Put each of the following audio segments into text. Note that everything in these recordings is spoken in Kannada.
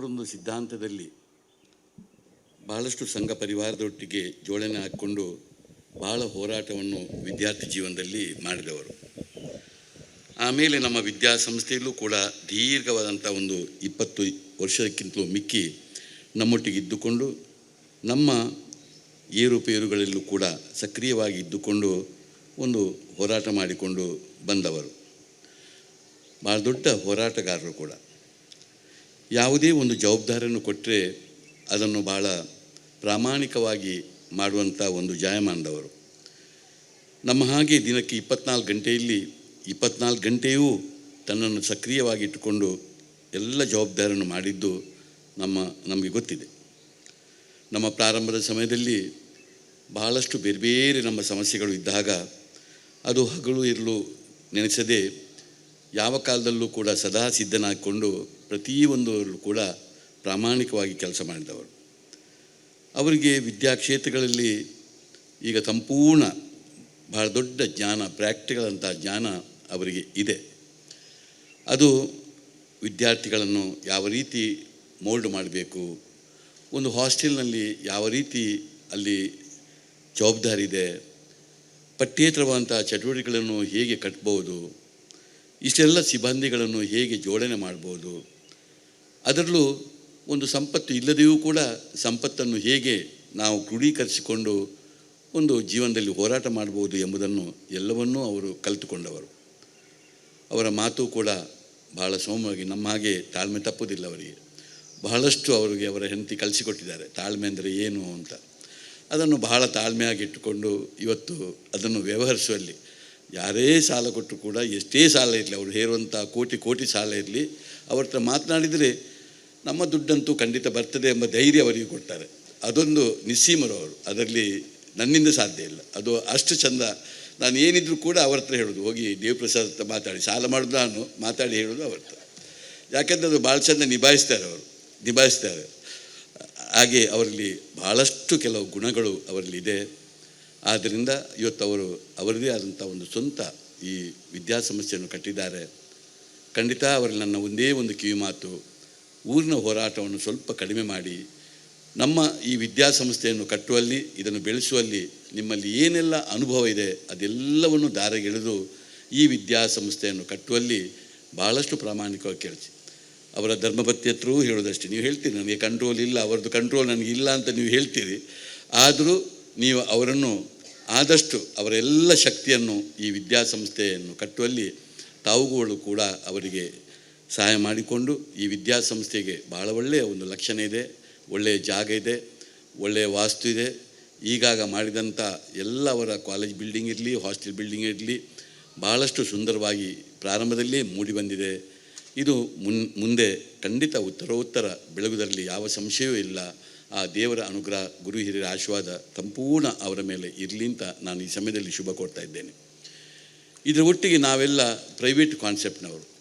ಅವರೊಂದು ಸಿದ್ಧಾಂತದಲ್ಲಿ ಬಹಳಷ್ಟು ಸಂಘ ಪರಿವಾರದೊಟ್ಟಿಗೆ ಜೋಡಣೆ ಹಾಕ್ಕೊಂಡು ಬಹಳ ಹೋರಾಟವನ್ನು ವಿದ್ಯಾರ್ಥಿ ಜೀವನದಲ್ಲಿ ಮಾಡಿದವರು. ಆಮೇಲೆ ನಮ್ಮ ವಿದ್ಯಾಸಂಸ್ಥೆಯಲ್ಲೂ ಕೂಡ ದೀರ್ಘವಾದಂಥ ಒಂದು ಇಪ್ಪತ್ತು ವರ್ಷಕ್ಕಿಂತಲೂ ಮಿಕ್ಕಿ ನಮ್ಮೊಟ್ಟಿಗೆ ಇದ್ದುಕೊಂಡು, ನಮ್ಮ ಏರುಪೇರುಗಳಲ್ಲೂ ಕೂಡ ಸಕ್ರಿಯವಾಗಿ ಇದ್ದುಕೊಂಡು ಒಂದು ಹೋರಾಟ ಮಾಡಿಕೊಂಡು ಬಂದವರು. ಭಾಳ ದೊಡ್ಡ ಹೋರಾಟಗಾರರು ಕೂಡ. ಯಾವುದೇ ಒಂದು ಜವಾಬ್ದಾರಿಯನ್ನು ಕೊಟ್ಟರೆ ಅದನ್ನು ಭಾಳ ಪ್ರಾಮಾಣಿಕವಾಗಿ ಮಾಡುವಂಥ ಒಂದು ಜಾಯಮಾನದವರು. ನಮ್ಮ ಹಾಗೆ ದಿನಕ್ಕೆ ಇಪ್ಪತ್ನಾಲ್ಕು ಗಂಟೆಯಲ್ಲಿ ಇಪ್ಪತ್ನಾಲ್ಕು ಗಂಟೆಯೂ ತನ್ನನ್ನು ಸಕ್ರಿಯವಾಗಿ ಇಟ್ಟುಕೊಂಡು ಎಲ್ಲ ಜವಾಬ್ದಾರಿಯನ್ನು ಮಾಡಿದ್ದು ನಮ್ಮ, ನಮಗೆ ಗೊತ್ತಿದೆ. ನಮ್ಮ ಪ್ರಾರಂಭದ ಸಮಯದಲ್ಲಿ ಬಹಳಷ್ಟು ಬೇರೆ ಬೇರೆ ನಮ್ಮ ಸಮಸ್ಯೆಗಳು ಇದ್ದಾಗ ಅದು ಹಗಲು ಇರಲು ನೆನೆಸದೆ ಯಾವ ಕಾಲದಲ್ಲೂ ಕೂಡ ಸದಾ ಸಿದ್ಧನಾಗಿಕೊಂಡು ಪ್ರತಿಯೊಂದರಲ್ಲೂ ಕೂಡ ಪ್ರಾಮಾಣಿಕವಾಗಿ ಕೆಲಸ ಮಾಡಿದವರು. ಅವರಿಗೆ ವಿದ್ಯಾಕ್ಷೇತ್ರಗಳಲ್ಲಿ ಈಗ ಸಂಪೂರ್ಣ ಬಹಳ ದೊಡ್ಡ ಜ್ಞಾನ ಪ್ರಾಕ್ಟಿಕಲ್ ಅಂತ ಜ್ಞಾನ ಅವರಿಗೆ ಇದೆ. ಅದು ವಿದ್ಯಾರ್ಥಿಗಳನ್ನು ಯಾವ ರೀತಿ ಮೋಲ್ಡ್ ಮಾಡಬೇಕು, ಒಂದು ಹಾಸ್ಟೆಲ್ನಲ್ಲಿ ಯಾವ ರೀತಿ ಅಲ್ಲಿ ಜವಾಬ್ದಾರಿ ಇದೆ, ಪಠ್ಯೇತರವಾದಂಥ ಚಟುವಟಿಕೆಗಳನ್ನು ಹೇಗೆ ಕಟ್ಬೋದು, ಇಷ್ಟೆಲ್ಲ ಸಿಬ್ಬಂದಿಗಳನ್ನು ಹೇಗೆ ಜೋಡಣೆ ಮಾಡ್ಬೋದು ಅದರಲ್ಲೂ ಒಂದು ಸಂಪತ್ತು ಇಲ್ಲದೆಯೂ ಕೂಡ ಸಂಪತ್ತನ್ನು ಹೇಗೆ ನಾವು ಕ್ರೋಢೀಕರಿಸಿಕೊಂಡು ಒಂದು ಜೀವನದಲ್ಲಿ ಹೋರಾಟ ಮಾಡ್ಬೋದು ಎಂಬುದನ್ನು ಎಲ್ಲವನ್ನೂ ಅವರು ಕಲಿತುಕೊಂಡವರು. ಅವರ ಮಾತು ಕೂಡ ಬಹಳ ಸೌಮ್ಯವಾಗಿ ನಮ್ಮ ಹಾಗೆ ತಾಳ್ಮೆ ತಪ್ಪುವುದಿಲ್ಲ ಅವರಿಗೆ. ಬಹಳಷ್ಟು ಅವರಿಗೆ ಅವರ ಹೆಂಡತಿ ಕಲಿಸಿಕೊಟ್ಟಿದ್ದಾರೆ. ತಾಳ್ಮೆ ಅಂದರೆ ಏನು ಅಂತ. ಅದನ್ನು ಬಹಳ ತಾಳ್ಮೆಯಾಗಿ ಇಟ್ಟುಕೊಂಡು ಇವತ್ತು ಅದನ್ನು ವ್ಯವಹರಿಸುವಲ್ಲಿ ಯಾರೇ ಸಾಲ ಕೊಟ್ಟರು ಕೂಡ ಎಷ್ಟೇ ಸಾಲ ಇರಲಿ, ಅವರು ಹೇರುವಂಥ ಕೋಟಿ ಕೋಟಿ ಸಾಲ ಇರಲಿ, ಅವ್ರ ಹತ್ರ ಮಾತನಾಡಿದರೆ ನಮ್ಮ ದುಡ್ಡಂತೂ ಖಂಡಿತ ಬರ್ತದೆ ಎಂಬ ಧೈರ್ಯ ಅವರಿಗೆ ಕೊಡ್ತಾರೆ. ಅದೊಂದು ನಿಸ್ಸೀಮರವರು ಅದರಲ್ಲಿ ನನ್ನಿಂದ ಸಾಧ್ಯ ಇಲ್ಲ. ಅದು ಅಷ್ಟು ಚಂದ. ನಾನು ಏನಿದ್ರು ಕೂಡ ಅವ್ರ ಹತ್ರ ಹೇಳೋದು. ಹೋಗಿ ದೇವಪ್ರಸಾದ್ ಹತ್ರ ಮಾತಾಡಿ. ಸಾಲ ಮಾಡೋದು ನಾನು. ಮಾತಾಡಿ ಹೇಳೋದು ಅವ್ರ ಹತ್ರ. ಯಾಕೆಂದರೆ ಅದು ಭಾಳ ಚಂದ ನಿಭಾಯಿಸ್ತಾರೆ ಅವರು. ನಿಭಾಯಿಸ್ತಾರೆ. ಹಾಗೆ ಅವರಲ್ಲಿ ಭಾಳಷ್ಟು ಕೆಲವು ಗುಣಗಳು ಅವರಲ್ಲಿದೆ. ಆದ್ದರಿಂದ ಇವತ್ತು ಅವರು ಅವರದೇ ಆದಂಥ ಒಂದು ಸ್ವಂತ ಈ ವಿದ್ಯಾಸಂಸ್ಥೆಯನ್ನು ಕಟ್ಟಿದ್ದಾರೆ. ಖಂಡಿತ ಅವರಲ್ಲಿ ನನ್ನ ಒಂದೇ ಒಂದು ಕಿವಿ ಮಾತು ಊರಿನ ಹೋರಾಟವನ್ನು ಸ್ವಲ್ಪ ಕಡಿಮೆ ಮಾಡಿ ನಮ್ಮ ಈ ವಿದ್ಯಾಸಂಸ್ಥೆಯನ್ನು ಕಟ್ಟುವಲ್ಲಿ, ಇದನ್ನು ಬೆಳೆಸುವಲ್ಲಿ ನಿಮ್ಮಲ್ಲಿ ಏನೆಲ್ಲ ಅನುಭವ ಇದೆ, ಅದೆಲ್ಲವನ್ನು ದಾರಿಗೆಳೆದು ಈ ವಿದ್ಯಾಸಂಸ್ಥೆಯನ್ನು ಕಟ್ಟುವಲ್ಲಿ ಭಾಳಷ್ಟು ಪ್ರಾಮಾಣಿಕವಾಗಿ ಕೇಳಿಸಿ. ಅವರ ಧರ್ಮಪತ್ನಿ ಹತ್ರವೂ ಹೇಳೋದಷ್ಟೇ ನೀವು ಹೇಳ್ತೀರಿ, ನನಗೆ ಕಂಟ್ರೋಲ್ ಇಲ್ಲ, ಅವರದ್ದು ಕಂಟ್ರೋಲ್ ನನಗೆ ಇಲ್ಲ ಅಂತ ನೀವು ಹೇಳ್ತೀರಿ. ಆದರೂ ನೀವು ಅವರನ್ನು ಆದಷ್ಟು ಅವರೆಲ್ಲ ಶಕ್ತಿಯನ್ನು ಈ ವಿದ್ಯಾಸಂಸ್ಥೆಯನ್ನು ಕಟ್ಟುವಲ್ಲಿ ತಾವುಗಳು ಕೂಡ ಅವರಿಗೆ ಸಹಾಯ ಮಾಡಿಕೊಂಡು ಈ ವಿದ್ಯಾಸಂಸ್ಥೆಗೆ ಭಾಳ ಒಳ್ಳೆಯ ಒಂದು ಲಕ್ಷಣ ಇದೆ, ಒಳ್ಳೆಯ ಜಾಗ ಇದೆ, ಒಳ್ಳೆಯ ವಾಸ್ತು ಇದೆ. ಈಗಾಗ ಮಾಡಿದಂಥ ಎಲ್ಲ ಅವರ ಕಾಲೇಜ್ ಬಿಲ್ಡಿಂಗ್ ಇರಲಿ, ಹಾಸ್ಟೆಲ್ ಬಿಲ್ಡಿಂಗ್ ಇರಲಿ ಭಾಳಷ್ಟು ಸುಂದರವಾಗಿ ಪ್ರಾರಂಭದಲ್ಲೇ ಮೂಡಿ ಬಂದಿದೆ. ಇದು ಮುನ್, ಮುಂದೆ ಖಂಡಿತ ಉತ್ತರೋತ್ತರ ಬೆಳಗುವುದರಲ್ಲಿ ಯಾವ ಸಂಶಯವೂ ಇಲ್ಲ. ಆ ದೇವರ ಅನುಗ್ರಹ, ಗುರು ಹಿರಿಯರ ಆಶೀರ್ವಾದ ಸಂಪೂರ್ಣ ಅವರ ಮೇಲೆ ಇರಲಿ ಅಂತ ನಾನು ಈ ಸಮಯದಲ್ಲಿ ಶುಭ ಕೊಡ್ತಾ ಇದ್ದೇನೆ. ಇದರ ಒಟ್ಟಿಗೆ ನಾವೆಲ್ಲ ಪ್ರೈವೇಟ್ ಕಾನ್ಸೆಪ್ಟ್ನವರು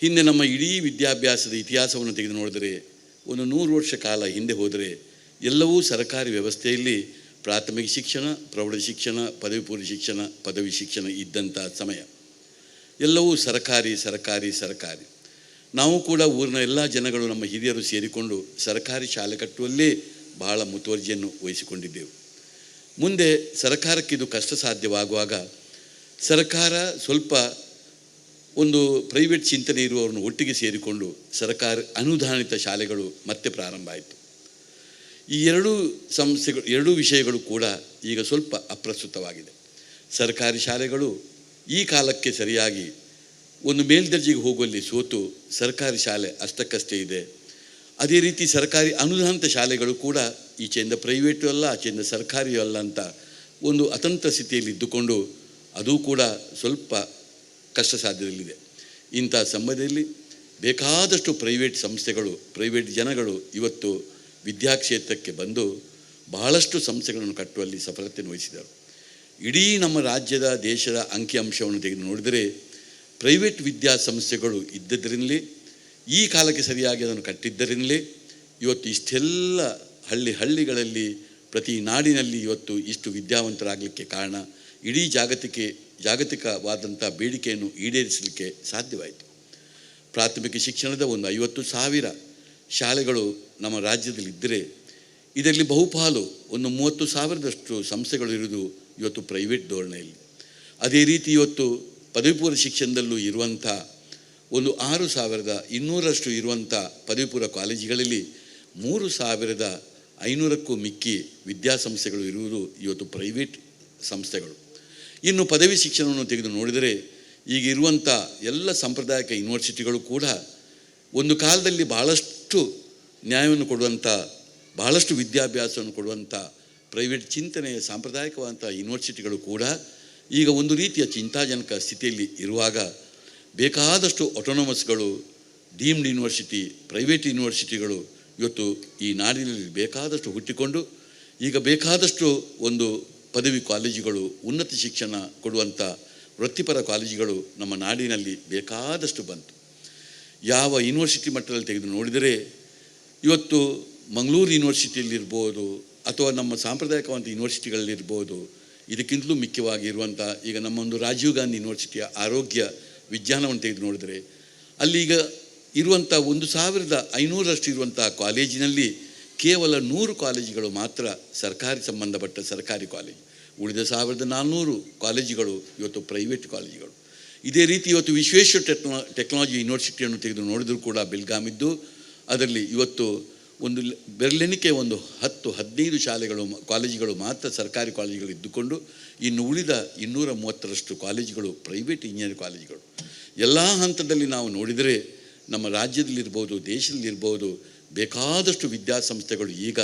ಹಿಂದೆ ನಮ್ಮ ಇಡೀ ವಿದ್ಯಾಭ್ಯಾಸದ ಇತಿಹಾಸವನ್ನು ತೆಗೆದು ನೋಡಿದರೆ, ಒಂದು ನೂರು ವರ್ಷ ಕಾಲ ಹಿಂದೆ ಹೋದರೆ, ಎಲ್ಲವೂ ಸರ್ಕಾರಿ ವ್ಯವಸ್ಥೆಯಲ್ಲಿ ಪ್ರಾಥಮಿಕ ಶಿಕ್ಷಣ, ಪ್ರೌಢ ಶಿಕ್ಷಣ, ಪದವಿ ಪೂರ್ವ ಶಿಕ್ಷಣ, ಪದವಿ ಶಿಕ್ಷಣ ಇದ್ದಂಥ ಸಮಯ. ಎಲ್ಲವೂ ಸರ್ಕಾರಿ ಸರ್ಕಾರಿ ಸರ್ಕಾರಿ. ನಾವು ಕೂಡ ಊರಿನ ಎಲ್ಲ ಜನಗಳು ನಮ್ಮ ಹಿರಿಯರು ಸೇರಿಕೊಂಡು ಸರ್ಕಾರಿ ಶಾಲೆ ಕಟ್ಟುವಲ್ಲೇ ಬಹಳ ಮುತುವರ್ಜಿಯನ್ನು ವಹಿಸಿಕೊಂಡಿದ್ದೆವು. ಮುಂದೆ ಸರ್ಕಾರಕ್ಕಿದು ಕಷ್ಟ ಸಾಧ್ಯವಾಗುವಾಗ ಸರ್ಕಾರ ಸ್ವಲ್ಪ ಒಂದು ಪ್ರೈವೇಟ್ ಚಿಂತನೆ ಇರುವವರನ್ನು ಒಟ್ಟಿಗೆ ಸೇರಿಕೊಂಡು ಸರ್ಕಾರ ಅನುದಾನಿತ ಶಾಲೆಗಳು ಮತ್ತೆ ಪ್ರಾರಂಭ ಆಯಿತು. ಈ ಎರಡೂ ಸಂಸ್ಥೆಗಳು ಎರಡೂ ವಿಷಯಗಳು ಕೂಡ ಈಗ ಸ್ವಲ್ಪ ಅಪ್ರಸ್ತುತವಾಗಿದೆ. ಸರ್ಕಾರಿ ಶಾಲೆಗಳು ಈ ಕಾಲಕ್ಕೆ ಸರಿಯಾಗಿ ಒಂದು ಮೇಲ್ದರ್ಜೆಗೆ ಹೋಗುವಲ್ಲಿ ಸೋತು ಸರ್ಕಾರಿ ಶಾಲೆ ಅಷ್ಟಕ್ಕಷ್ಟೇ ಇದೆ. ಅದೇ ರೀತಿ ಸರ್ಕಾರಿ ಅನುದಾನಿತ ಶಾಲೆಗಳು ಕೂಡ ಈಚೆಯಿಂದ ಪ್ರೈವೇಟು ಅಲ್ಲ, ಆಚೆಯಿಂದ ಸರ್ಕಾರಿಯೂ ಅಲ್ಲ ಅಂತ ಒಂದು ಅತಂತ್ರ ಸ್ಥಿತಿಯಲ್ಲಿ ಇದ್ದುಕೊಂಡು ಅದು ಕೂಡ ಸ್ವಲ್ಪ ಕಷ್ಟ ಸಾಧ್ಯದಲ್ಲಿದೆ. ಇಂಥ ಸಮಯದಲ್ಲಿ ಬೇಕಾದಷ್ಟು ಪ್ರೈವೇಟ್ ಸಂಸ್ಥೆಗಳು ಪ್ರೈವೇಟ್ ಜನಗಳು ಇವತ್ತು ವಿದ್ಯಾಕ್ಷೇತ್ರಕ್ಕೆ ಬಂದು ಬಹಳಷ್ಟು ಸಂಸ್ಥೆಗಳನ್ನು ಕಟ್ಟುವಲ್ಲಿ ಸಫಲತೆ ವಹಿಸಿದರು. ಇಡೀ ನಮ್ಮ ರಾಜ್ಯದ ದೇಶದ ಅಂಕಿಅಂಶವನ್ನು ತೆಗೆದು ನೋಡಿದರೆ ಪ್ರೈವೇಟ್ ವಿದ್ಯಾಸಂಸ್ಥೆಗಳು ಇದ್ದದ್ರಿಂದಲೇ, ಈ ಕಾಲಕ್ಕೆ ಸರಿಯಾಗಿ ಅದನ್ನು ಕಟ್ಟಿದ್ದರಿಂದಲೇ ಇವತ್ತು ಇಷ್ಟೆಲ್ಲ ಹಳ್ಳಿ ಹಳ್ಳಿಗಳಲ್ಲಿ ಪ್ರತಿ ನಾಡಿನಲ್ಲಿ ಇವತ್ತು ಇಷ್ಟು ವಿದ್ಯಾವಂತರಾಗಲಿಕ್ಕೆ ಕಾರಣ ಇಡೀ ಜಾಗತಿಕ ಜಾಗತಿಕವಾದಂಥ ಬೇಡಿಕೆಯನ್ನು ಈಡೇರಿಸಲಿಕ್ಕೆ ಸಾಧ್ಯವಾಯಿತು. ಪ್ರಾಥಮಿಕ ಶಿಕ್ಷಣದ ಒಂದು ಐವತ್ತು ಸಾವಿರ ಶಾಲೆಗಳು ನಮ್ಮ ರಾಜ್ಯದಲ್ಲಿದ್ದರೆ ಇದರಲ್ಲಿ ಬಹುಪಾಲು ಒಂದು ಮೂವತ್ತು ಸಾವಿರದಷ್ಟು ಸಂಸ್ಥೆಗಳು ಇರುವುದು ಇವತ್ತು ಪ್ರೈವೇಟ್ ಧೋರಣೆಯಲ್ಲಿ. ಅದೇ ರೀತಿ ಇವತ್ತು ಪದವಿ ಪೂರ್ವ ಶಿಕ್ಷಣದಲ್ಲೂ ಇರುವಂಥ ಒಂದು ಆರು ಸಾವಿರದ ಇನ್ನೂರಷ್ಟು ಇರುವಂಥ ಪದವಿ ಪೂರ್ವ ಕಾಲೇಜುಗಳಲ್ಲಿ ಮೂರು ಸಾವಿರದ ಐನೂರಕ್ಕೂ ಮಿಕ್ಕಿ ವಿದ್ಯಾಸಂಸ್ಥೆಗಳು ಇರುವುದು ಇವತ್ತು ಪ್ರೈವೇಟ್ ಸಂಸ್ಥೆಗಳು. ಇನ್ನು ಪದವಿ ಶಿಕ್ಷಣವನ್ನು ತೆಗೆದು ನೋಡಿದರೆ ಈಗ ಇರುವಂಥ ಎಲ್ಲ ಸಾಂಪ್ರದಾಯಿಕ ಯೂನಿವರ್ಸಿಟಿಗಳು ಕೂಡ ಒಂದು ಕಾಲದಲ್ಲಿ ಬಹಳಷ್ಟು ನ್ಯಾಯವನ್ನು ಕೊಡುವಂಥ, ಬಹಳಷ್ಟು ವಿದ್ಯಾಭ್ಯಾಸವನ್ನು ಕೊಡುವಂಥ ಪ್ರೈವೇಟ್ ಚಿಂತನೆಯ ಸಾಂಪ್ರದಾಯಿಕವಾದಂಥ ಯೂನಿವರ್ಸಿಟಿಗಳು ಕೂಡ ಈಗ ಒಂದು ರೀತಿಯ ಚಿಂತಾಜನಕ ಸ್ಥಿತಿಯಲ್ಲಿ ಇರುವಾಗ ಬೇಕಾದಷ್ಟು ಆಟೋನಮಸ್ಗಳು ಡೀಮ್ಡ್ ಯೂನಿವರ್ಸಿಟಿ ಪ್ರೈವೇಟ್ ಯೂನಿವರ್ಸಿಟಿಗಳು ಇವತ್ತು ಈ ನಾಡಿನಲ್ಲಿ ಬೇಕಾದಷ್ಟು ಹುಟ್ಟಿಕೊಂಡು ಈಗ ಬೇಕಾದಷ್ಟು ಒಂದು ಪದವಿ ಕಾಲೇಜುಗಳು ಉನ್ನತ ಶಿಕ್ಷಣ ಕೊಡುವಂಥ ವೃತ್ತಿಪರ ಕಾಲೇಜುಗಳು ನಮ್ಮ ನಾಡಿನಲ್ಲಿ ಬೇಕಾದಷ್ಟು ಬಂತು. ಯಾವ ಯೂನಿವರ್ಸಿಟಿ ಮಟ್ಟದಲ್ಲಿ ತೆಗೆದು ನೋಡಿದರೆ ಇವತ್ತು ಮಂಗಳೂರು ಯೂನಿವರ್ಸಿಟಿಯಲ್ಲಿರ್ಬೋದು ಅಥವಾ ನಮ್ಮ ಸಾಂಪ್ರದಾಯಿಕವಂತ ಯೂನಿವರ್ಸಿಟಿಗಳಲ್ಲಿರ್ಬೋದು ಇದಕ್ಕಿಂತಲೂ ಮುಖ್ಯವಾಗಿ ಇರುವಂಥ ಈಗ ನಮ್ಮ ಒಂದು ರಾಜೀವ್ ಗಾಂಧಿ ಯೂನಿವರ್ಸಿಟಿಯ ಆರೋಗ್ಯ ವಿಜ್ಞಾನವನ್ನು ತೆಗೆದು ನೋಡಿದರೆ, ಅಲ್ಲಿ ಈಗ ಇರುವಂಥ ಒಂದು ಸಾವಿರದ ಐನೂರರಷ್ಟು ಇರುವಂಥ ಕಾಲೇಜಿನಲ್ಲಿ ಕೇವಲ ನೂರು ಕಾಲೇಜುಗಳು ಮಾತ್ರ ಸರ್ಕಾರಿ ಸಂಬಂಧಪಟ್ಟ ಸರ್ಕಾರಿ ಕಾಲೇಜು. ಉಳಿದ ಸಾವಿರದ ನಾನ್ನೂರು ಕಾಲೇಜುಗಳು ಇವತ್ತು ಪ್ರೈವೇಟ್ ಕಾಲೇಜುಗಳು. ಇದೇ ರೀತಿ ಇವತ್ತು ವಿಶ್ವೇಶ್ವರ ಟೆಕ್ನೋ, ಟೆಕ್ನಾಲಜಿ ಯೂನಿವರ್ಸಿಟಿಯನ್ನು ತೆಗೆದು ನೋಡಿದರೂ ಕೂಡ ಬೆಲ್ಗಾಮಿದ್ದು ಅದರಲ್ಲಿ ಇವತ್ತು ಒಂದು ಬೆರಳೆಣಿಕೆ ಒಂದು ಹತ್ತು, ಹದಿನೈದು ಶಾಲೆಗಳು ಕಾಲೇಜುಗಳು ಮಾತ್ರ ಸರ್ಕಾರಿ ಕಾಲೇಜುಗಳು ಇದ್ದುಕೊಂಡು, ಇನ್ನು ಉಳಿದ ಇನ್ನೂರ ಮೂವತ್ತರಷ್ಟು ಕಾಲೇಜುಗಳು ಪ್ರೈವೇಟ್ ಇಂಜಿನಿಯರಿಂಗ್ ಕಾಲೇಜುಗಳು. ಎಲ್ಲ ಹಂತದಲ್ಲಿ ನಾವು ನೋಡಿದರೆ ನಮ್ಮ ರಾಜ್ಯದಲ್ಲಿರ್ಬೋದು, ದೇಶದಲ್ಲಿರ್ಬೋದು ಬೇಕಾದಷ್ಟು ವಿದ್ಯಾಸಂಸ್ಥೆಗಳು ಈಗ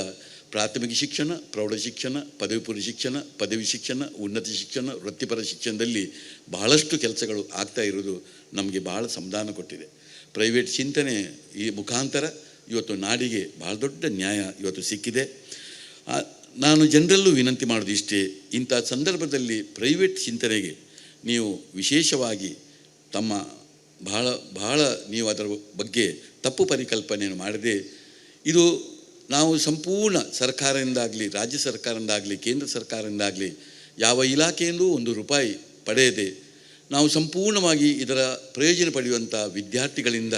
ಪ್ರಾಥಮಿಕ ಶಿಕ್ಷಣ, ಪ್ರೌಢ ಶಿಕ್ಷಣ, ಪದವಿ ಪೂರ್ವ ಶಿಕ್ಷಣ, ಪದವಿ ಶಿಕ್ಷಣ, ಉನ್ನತ ಶಿಕ್ಷಣ, ವೃತ್ತಿಪರ ಶಿಕ್ಷಣದಲ್ಲಿ ಬಹಳಷ್ಟು ಕೆಲಸಗಳು ಆಗ್ತಾ ಇರೋದು ನಮಗೆ ಬಹಳ ಸಂಧಾನ ಕೊಟ್ಟಿದೆ. ಪ್ರೈವೇಟ್ ಚಿಂತನೆ ಈ ಮುಖಾಂತರ ಇವತ್ತು ನಾಡಿಗೆ ಬಹಳ ದೊಡ್ಡ ನ್ಯಾಯ ಇವತ್ತು ಸಿಕ್ಕಿದೆ. ನಾನು ಜನರಲ್ಲೂ ವಿನಂತಿ ಮಾಡೋದು ಇಷ್ಟೇ, ಇಂಥ ಸಂದರ್ಭದಲ್ಲಿ ಪ್ರೈವೇಟ್ ಚಿಂತನೆಗೆ ನೀವು ವಿಶೇಷವಾಗಿ ತಮ್ಮ ಬಹಳ ಬಹಳ ನೀವು ಅದರ ಬಗ್ಗೆ ತಪ್ಪು ಪರಿಕಲ್ಪನೆಯನ್ನು ಮಾಡದೆ ಇದು ನಾವು ಸಂಪೂರ್ಣ ಸರ್ಕಾರದಿಂದಾಗಲಿ, ರಾಜ್ಯ ಸರ್ಕಾರದಿಂದಾಗಲಿ, ಕೇಂದ್ರ ಸರ್ಕಾರದಿಂದಾಗಲಿ, ಯಾವ ಇಲಾಖೆಯಿಂದಲೂ ಒಂದು ರೂಪಾಯಿ ಪಡೆಯದೆ ನಾವು ಸಂಪೂರ್ಣವಾಗಿ ಇದರ ಪ್ರಯೋಜನ ಪಡೆಯುವಂಥ ವಿದ್ಯಾರ್ಥಿಗಳಿಂದ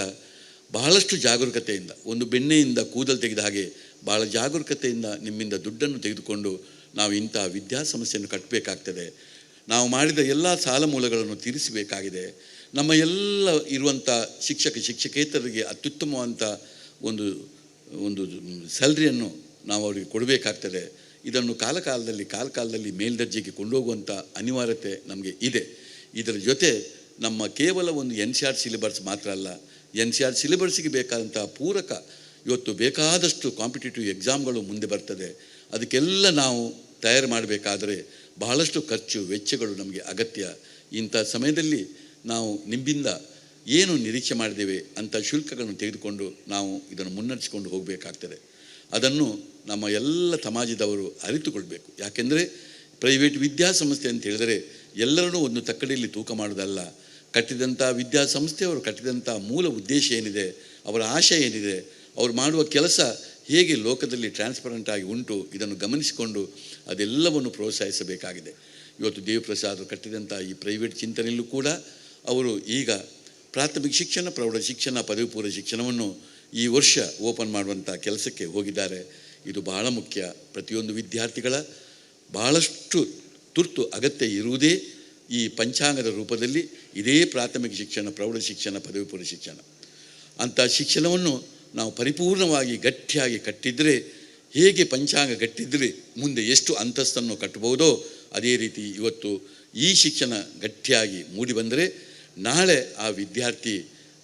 ಬಹಳಷ್ಟು ಜಾಗರೂಕತೆಯಿಂದ, ಒಂದು ಬೆಣ್ಣೆಯಿಂದ ಕೂದಲು ತೆಗೆದ ಹಾಗೆ ಬಹಳ ಜಾಗರೂಕತೆಯಿಂದ ನಿಮ್ಮಿಂದ ದುಡ್ಡನ್ನು ತೆಗೆದುಕೊಂಡು ನಾವು ಇಂಥ ವಿದ್ಯಾಸಂಸ್ಥೆಯನ್ನು ಕಟ್ಟಬೇಕಾಗ್ತದೆ. ನಾವು ಮಾಡಿದ ಎಲ್ಲ ಸಾಲ ಮೂಲಗಳನ್ನು ತೀರಿಸಬೇಕಾಗಿದೆ. ನಮ್ಮ ಎಲ್ಲ ಇರುವಂಥ ಶಿಕ್ಷಕ, ಶಿಕ್ಷಕೇತರರಿಗೆ ಅತ್ಯುತ್ತಮವಾದಂಥ ಒಂದು ಒಂದು ಸ್ಯಾಲ್ರಿಯನ್ನು ನಾವು ಅವರಿಗೆ ಕೊಡಬೇಕಾಗ್ತದೆ. ಇದನ್ನು ಕಾಲಕಾಲದಲ್ಲಿ ಕಾಲಕಾಲದಲ್ಲಿ ಮೇಲ್ದರ್ಜೆಗೆ ಕೊಂಡೋಗುವಂಥ ಅನಿವಾರ್ಯತೆ ನಮಗೆ ಇದೆ. ಇದರ ಜೊತೆ ನಮ್ಮ ಕೇವಲ ಒಂದು ಎನ್ ಸಿ ಆರ್ ಸಿಲೆಬಸ್ ಮಾತ್ರ ಅಲ್ಲ ಎನ್ ಸಿ ಆರ್ ಸಿಲೆಬಸ್ಗೆ ಬೇಕಾದಂಥ ಪೂರಕ ಇವತ್ತು ಬೇಕಾದಷ್ಟು ಕಾಂಪಿಟೇಟಿವ್ ಎಕ್ಸಾಮ್ಗಳು ಮುಂದೆ ಬರ್ತದೆ. ಅದಕ್ಕೆಲ್ಲ ನಾವು ತಯಾರು ಮಾಡಬೇಕಾದರೆ ಬಹಳಷ್ಟು ಖರ್ಚು, ವೆಚ್ಚಗಳು ನಮಗೆ ಅಗತ್ಯ. ಇಂಥ ಸಮಯದಲ್ಲಿ ನಾವು ನಿಮ್ಮಿಂದ ಏನು ನಿರೀಕ್ಷೆ ಮಾಡಿದ್ದೇವೆ ಅಂಥ ಶುಲ್ಕಗಳನ್ನು ತೆಗೆದುಕೊಂಡು ನಾವು ಇದನ್ನು ಮುನ್ನಡೆಸಿಕೊಂಡು ಹೋಗಬೇಕಾಗ್ತದೆ. ಅದನ್ನು ನಮ್ಮ ಎಲ್ಲ ಸಮಾಜದವರು ಅರಿತುಕೊಳ್ಬೇಕು. ಯಾಕೆಂದರೆ ಪ್ರೈವೇಟ್ ವಿದ್ಯಾಸಂಸ್ಥೆ ಅಂತ ಹೇಳಿದರೆ ಎಲ್ಲರನ್ನೂ ಒಂದು ತಕ್ಕಡಿಯಲ್ಲಿ ತೂಕ ಮಾಡೋದಲ್ಲ ಕಟ್ಟಿದಂಥ ವಿದ್ಯಾಸಂಸ್ಥೆಯವರು ಕಟ್ಟಿದಂಥ ಮೂಲ ಉದ್ದೇಶ ಏನಿದೆ, ಅವರ ಆಶಯ ಏನಿದೆ, ಅವರು ಮಾಡುವ ಕೆಲಸ ಹೇಗೆ ಲೋಕದಲ್ಲಿ ಟ್ರಾನ್ಸ್ಪರೆಂಟ್ ಆಗಿ ಉಂಟು ಇದನ್ನು ಗಮನಿಸಿಕೊಂಡು ಅದೆಲ್ಲವನ್ನು ಪ್ರೋತ್ಸಾಹಿಸಬೇಕಾಗಿದೆ. ಇವತ್ತು ದೇವಪ್ರಸಾದ್ ಕಟ್ಟಿದಂಥ ಈ ಪ್ರೈವೇಟ್ ಚಿಂತನೆಯಲ್ಲೂ ಕೂಡ ಅವರು ಈಗ ಪ್ರಾಥಮಿಕ ಶಿಕ್ಷಣ, ಪ್ರೌಢ ಶಿಕ್ಷಣ ಪದವಿ ಪೂರ್ವ ಶಿಕ್ಷಣವನ್ನು ಈ ವರ್ಷ ಓಪನ್ ಮಾಡುವಂಥ ಕೆಲಸಕ್ಕೆ ಹೋಗಿದ್ದಾರೆ. ಇದು ಬಹಳ ಮುಖ್ಯ. ಪ್ರತಿಯೊಂದು ವಿದ್ಯಾರ್ಥಿಗಳ ಬಹಳಷ್ಟು ತುರ್ತು ಅಗತ್ಯ ಇರುವುದೇ ಈ ಪಂಚಾಂಗದ ರೂಪದಲ್ಲಿ ಇದೇ ಪ್ರಾಥಮಿಕ ಶಿಕ್ಷಣ, ಪ್ರೌಢ ಶಿಕ್ಷಣ ಪದವಿ ಪೂರ್ವ ಶಿಕ್ಷಣ. ಅಂಥ ಶಿಕ್ಷಣವನ್ನು ನಾವು ಪರಿಪೂರ್ಣವಾಗಿ ಗಟ್ಟಿಯಾಗಿ ಕಟ್ಟಿದರೆ, ಹೇಗೆ ಪಂಚಾಂಗ ಗಟ್ಟಿದ್ದರೆ ಮುಂದೆ ಎಷ್ಟು ಅಂತಸ್ತನ್ನು ಕಟ್ಟಬಹುದೋ ಅದೇ ರೀತಿ ಇವತ್ತು ಈ ಶಿಕ್ಷಣ ಗಟ್ಟಿಯಾಗಿ ಮೂಡಿ ಬಂದರೆ ನಾಳೆ ಆ ವಿದ್ಯಾರ್ಥಿ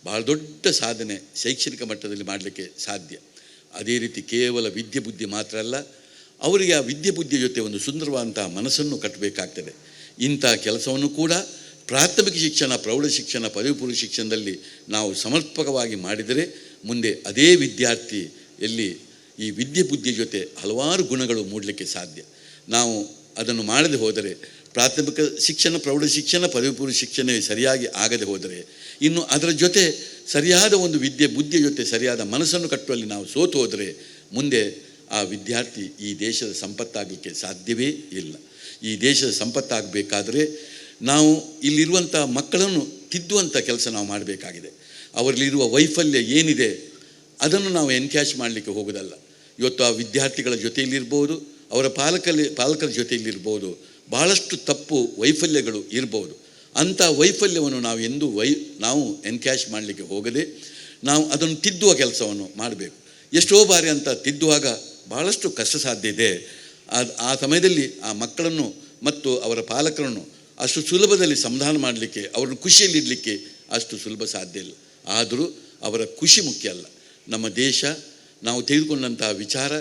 ಬಹಳ ದೊಡ್ಡ ಸಾಧನೆ ಶೈಕ್ಷಣಿಕ ಮಟ್ಟದಲ್ಲಿ ಮಾಡಲಿಕ್ಕೆ ಸಾಧ್ಯ. ಅದೇ ರೀತಿ ಕೇವಲ ವಿದ್ಯೆ ಬುದ್ಧಿ ಮಾತ್ರ ಅಲ್ಲ, ಅವರಿಗೆ ಆ ವಿದ್ಯೆ ಬುದ್ಧಿ ಜೊತೆ ಒಂದು ಸುಂದರವಾದಂತಹ ಮನಸ್ಸನ್ನು ಕಟ್ಟಬೇಕಾಗ್ತದೆ. ಇಂಥ ಕೆಲಸವನ್ನು ಕೂಡ ಪ್ರಾಥಮಿಕ ಶಿಕ್ಷಣ, ಪ್ರೌಢ ಶಿಕ್ಷಣ ಪದವಿ ಪೂರ್ವ ಶಿಕ್ಷಣದಲ್ಲಿ ನಾವು ಸಮರ್ಪಕವಾಗಿ ಮಾಡಿದರೆ ಮುಂದೆ ಅದೇ ವಿದ್ಯಾರ್ಥಿ ಎಲ್ಲಿ ಈ ವಿದ್ಯೆ ಬುದ್ಧಿಯ ಜೊತೆ ಹಲವಾರು ಗುಣಗಳು ಮೂಡಲಿಕ್ಕೆ ಸಾಧ್ಯ. ನಾವು ಅದನ್ನು ಮಾಡದೆ ಹೋದರೆ ಪ್ರಾಥಮಿಕ ಶಿಕ್ಷಣ, ಪ್ರೌಢ ಶಿಕ್ಷಣ ಪದವಿ ಪೂರ್ವ ಶಿಕ್ಷಣ ಸರಿಯಾಗಿ ಆಗದೆ ಹೋದರೆ ಇನ್ನು ಅದರ ಜೊತೆ ಸರಿಯಾದ ಒಂದು ವಿದ್ಯೆ, ಬುದ್ಧಿಯ ಜೊತೆ ಸರಿಯಾದ ಮನಸ್ಸನ್ನು ಕಟ್ಟುವಲ್ಲಿ ನಾವು ಸೋತು ಹೋದರೆ ಮುಂದೆ ಆ ವಿದ್ಯಾರ್ಥಿ ಈ ದೇಶದ ಸಂಪತ್ತಾಗಲಿಕ್ಕೆ ಸಾಧ್ಯವೇ ಇಲ್ಲ. ಈ ದೇಶದ ಸಂಪತ್ತಾಗಬೇಕಾದರೆ ನಾವು ಇಲ್ಲಿರುವಂಥ ಮಕ್ಕಳನ್ನು ತಿದ್ದುವಂಥ ಕೆಲಸ ನಾವು ಮಾಡಬೇಕಾಗಿದೆ. ಅವರಲ್ಲಿರುವ ವೈಫಲ್ಯ ಏನಿದೆ ಅದನ್ನು ನಾವು ಎನ್ಕ್ಯಾಶ್ ಮಾಡಲಿಕ್ಕೆ ಹೋಗೋದಲ್ಲ ಇವತ್ತು ಆ ವಿದ್ಯಾರ್ಥಿಗಳ ಜೊತೆಯಲ್ಲಿರ್ಬೋದು, ಅವರ ಪಾಲಕಲ್ಲಿ, ಪಾಲಕರ ಜೊತೆಯಲ್ಲಿರ್ಬೋದು ಬಹಳಷ್ಟು ತಪ್ಪು ವೈಫಲ್ಯಗಳು ಇರಬಹುದು ಅಂಥ ವೈಫಲ್ಯವನ್ನು ನಾವು ಎಂದೂ ವೈ, ನಾವು ಎನ್ಕ್ಯಾಶ್ ಮಾಡಲಿಕ್ಕೆ ಹೋಗದೆ ನಾವು ಅದನ್ನು ತಿದ್ದುವ ಕೆಲಸವನ್ನು ಮಾಡಬೇಕು. ಎಷ್ಟೋ ಬಾರಿ ಅಂತ ತಿದ್ದುವಾಗ ಬಹಳಷ್ಟು ಕಷ್ಟ ಸಾಧ್ಯ ಇದೆ. ಆ ಆ ಸಮಯದಲ್ಲಿ ಆ ಮಕ್ಕಳನ್ನು ಮತ್ತು ಅವರ ಪಾಲಕರನ್ನು ಅಷ್ಟು ಸುಲಭದಲ್ಲಿ ಸಮಾಧಾನ ಮಾಡಲಿಕ್ಕೆ, ಅವರನ್ನು ಖುಷಿಯಲ್ಲಿಡಲಿಕ್ಕೆ ಅಷ್ಟು ಸುಲಭ ಸಾಧ್ಯ ಇಲ್ಲ. ಆದರೂ ಅವರ ಖುಷಿ ಮುಖ್ಯ ಅಲ್ಲ. ನಮ್ಮ ದೇಶ, ನಾವು ತೆಗೆದುಕೊಂಡಂತಹ ವಿಚಾರ,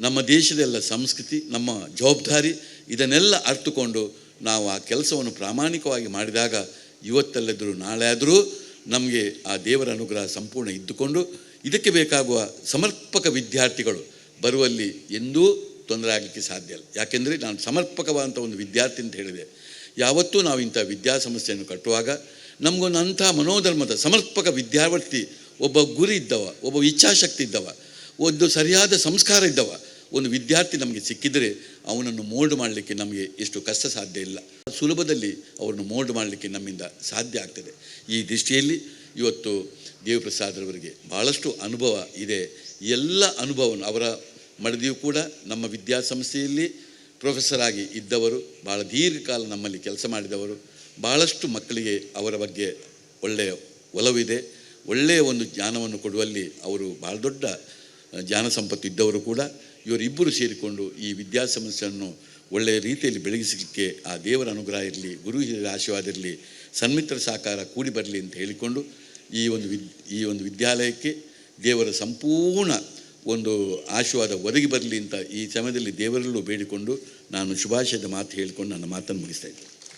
ನಮ್ಮ ದೇಶದೆಲ್ಲ ಸಂಸ್ಕೃತಿ, ನಮ್ಮ ಜವಾಬ್ದಾರಿ ಇದನ್ನೆಲ್ಲ ಅರ್ಥಕೊಂಡು ನಾವು ಆ ಕೆಲಸವನ್ನು ಪ್ರಾಮಾಣಿಕವಾಗಿ ಮಾಡಿದಾಗ ಇವತ್ತಲ್ಲದರೂ ನಾಳೆ ಆದರೂ ನಮಗೆ ಆ ದೇವರ ಅನುಗ್ರಹ ಸಂಪೂರ್ಣ ಇದ್ದುಕೊಂಡು ಇದಕ್ಕೆ ಬೇಕಾಗುವ ಸಮರ್ಪಕ ವಿದ್ಯಾರ್ಥಿಗಳು ಬರುವಲ್ಲಿ ಎಂದೂ ತೊಂದರೆ ಆಗಲಿಕ್ಕೆ ಸಾಧ್ಯ ಇಲ್ಲ. ಯಾಕೆಂದರೆ ನಾನು ಸಮರ್ಪಕವಾದಂಥ ಒಂದು ವಿದ್ಯಾರ್ಥಿ ಅಂತ ಹೇಳಿದೆ. ಯಾವತ್ತೂ ನಾವು ಇಂಥ ವಿದ್ಯಾಸಂಸ್ಥೆಯನ್ನು ಕಟ್ಟುವಾಗ ನಮಗೊಂದು ಅಂಥ ಮನೋಧರ್ಮದ ಸಮರ್ಪಕ ವಿದ್ಯಾವರ್ತಿ, ಒಬ್ಬ ಗುರಿ ಇದ್ದವ, ಒಬ್ಬ ಇಚ್ಛಾಶಕ್ತಿ ಇದ್ದವ, ಒಂದು ಸರಿಯಾದ ಸಂಸ್ಕಾರ ಇದ್ದವ ಒಂದು ವಿದ್ಯಾರ್ಥಿ ನಮಗೆ ಸಿಕ್ಕಿದರೆ ಅವನನ್ನು ಮೋಲ್ಡ್ ಮಾಡಲಿಕ್ಕೆ ನಮಗೆ ಎಷ್ಟು ಕಷ್ಟ ಸಾಧ್ಯ ಇಲ್ಲ. ಸುಲಭದಲ್ಲಿ ಅವರನ್ನು ಮೋಲ್ಡ್ ಮಾಡಲಿಕ್ಕೆ ನಮ್ಮಿಂದ ಸಾಧ್ಯ ಆಗ್ತದೆ. ಈ ದೃಷ್ಟಿಯಲ್ಲಿ ಇವತ್ತು ದೇವಪ್ರಸಾದ್ರವರಿಗೆ ಭಾಳಷ್ಟು ಅನುಭವ ಇದೆ. ಎಲ್ಲ ಅನುಭವವನ್ನು ಅವರ ಮಡದಿಯೂ ಕೂಡ ನಮ್ಮ ವಿದ್ಯಾಸಂಸ್ಥೆಯಲ್ಲಿ ಪ್ರೊಫೆಸರ್ ಆಗಿ ಇದ್ದವರು ಭಾಳ ದೀರ್ಘಕಾಲ ನಮ್ಮಲ್ಲಿ ಕೆಲಸ ಮಾಡಿದವರು ಭಾಳಷ್ಟು ಮಕ್ಕಳಿಗೆ ಅವರ ಬಗ್ಗೆ ಒಳ್ಳೆಯ ಒಲವಿದೆ. ಒಳ್ಳೆಯ ಒಂದು ಜ್ಞಾನವನ್ನು ಕೊಡುವಲ್ಲಿ ಅವರು ಭಾಳ ದೊಡ್ಡ ಜ್ಞಾನ ಸಂಪತ್ತು ಇದ್ದವರು ಕೂಡ ಇವರಿಬ್ಬರು ಸೇರಿಕೊಂಡು ಈ ವಿದ್ಯಾ ಸಮಸ್ಯೆಯನ್ನು ಒಳ್ಳೆಯ ರೀತಿಯಲ್ಲಿ ಬೆಳಗಿಸಲಿಕ್ಕೆ ಆ ದೇವರ ಅನುಗ್ರಹ ಇರಲಿ, ಗುರು ಹಿರಿಯರ ಆಶೀರ್ವಾದ ಇರಲಿ, ಸನ್ಮಿತ್ರ ಸಾಕಾರ ಕೂಡಿ ಬರಲಿ ಅಂತ ಹೇಳಿಕೊಂಡು ಈ ಒಂದು ವಿದ್, ಈ ಒಂದು ವಿದ್ಯಾಲಯಕ್ಕೆ ದೇವರ ಸಂಪೂರ್ಣ ಒಂದು ಆಶೀರ್ವಾದ ಒದಗಿ ಬರಲಿ ಅಂತ ಈ ಸಮಯದಲ್ಲಿ ದೇವರಲ್ಲೂ ಬೇಡಿಕೊಂಡು ನಾನು ಶುಭಾಶಯದ ಮಾತು ಹೇಳಿಕೊಂಡು ನನ್ನ ಮಾತನ್ನು ಮುಗಿಸ್ತಾ ಇದ್ದೀನಿ.